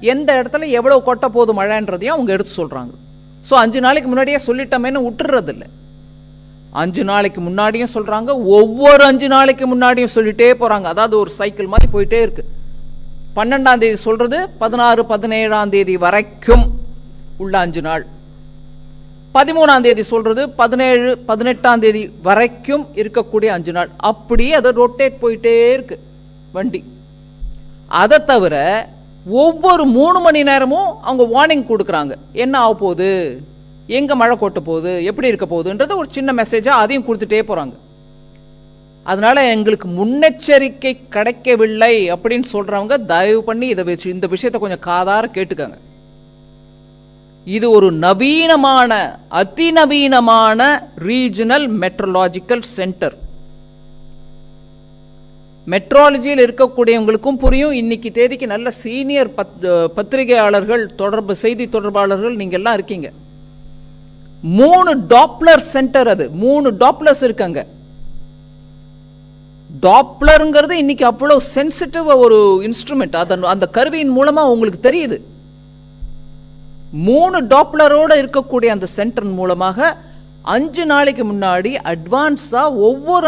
எந்த இடத்துல எவ்வளோ கொட்ட போது மழைன்றதையும் அவங்க எடுத்து சொல்கிறாங்க ஸோ அஞ்சு நாளைக்கு முன்னாடியே சொல்லிட்டோமேன்னு விட்டுறதில்ல அஞ்சு நாளைக்கு முன்னாடியும் சொல்கிறாங்க ஒவ்வொரு அஞ்சு நாளைக்கு முன்னாடியும் சொல்லிட்டே போகிறாங்க அதாவது ஒரு சைக்கிள் மாதிரி போயிட்டே இருக்கு. பன்னெண்டாம் தேதி சொல்கிறது பதினாறு பதினேழாம் தேதி வரைக்கும் உள்ள அஞ்சு நாள். பதிமூணாம் தேதி சொல்கிறது பதினேழு பதினெட்டாம் தேதி வரைக்கும் இருக்கக்கூடிய அஞ்சு நாள். அப்படியே அதை ரொட்டேட் போயிட்டே இருக்கு வண்டி. அதை தவிர ஒவ்வொரு மூணு மணி நேரமும் அவங்க வார்னிங் கொடுக்குறாங்க. என்ன ஆக போகுது? எங்கே மழை கொட்ட போகுது? எப்படி இருக்க போகுதுன்றது ஒரு சின்ன மெசேஜாக அதையும் கொடுத்துட்டே போகிறாங்க அதனால் எங்களுக்கு முன்னெச்சரிக்கை கிடைக்கவில்லை அப்படின்னு சொல்கிறவங்க தயவு பண்ணி இதை வச்சு இந்த விஷயத்தை கொஞ்சம் காதார கேட்டுக்கங்க. இது ஒரு நவீனமான அதிநவீனமான ரீஜனல் மெட்ரலாஜிக்கல் சென்டர் மெட்ராலஜியில் இருக்கக்கூடியவங்களுக்கும் புரியும். இன்னைக்கு தேதிக்கு நல்ல சீனியர் பத் பத்திரிகையாளர்கள் தொடர்பு செய்தி தொடர்பாளர்கள் நீங்க எல்லாம் இருக்கீங்க. மூணு டாப்ளர் சென்டர் அது. மூணு டாப்ளர்ஸ் இருக்காங்க. டாப்ளருங்கிறது இன்னைக்கு அவ்வளவு சென்சிட்டிவ் ஒரு இன்ஸ்ட்ருமெண்ட் அதன் அந்த கருவியின் மூலமா உங்களுக்கு தெரியுது. மூணு டாப்ளரோட இருக்கக்கூடிய அந்த சென்டர் மூலமாக அஞ்சு நாளைக்கு முன்னாடி அட்வான்ஸா ஒவ்வொரு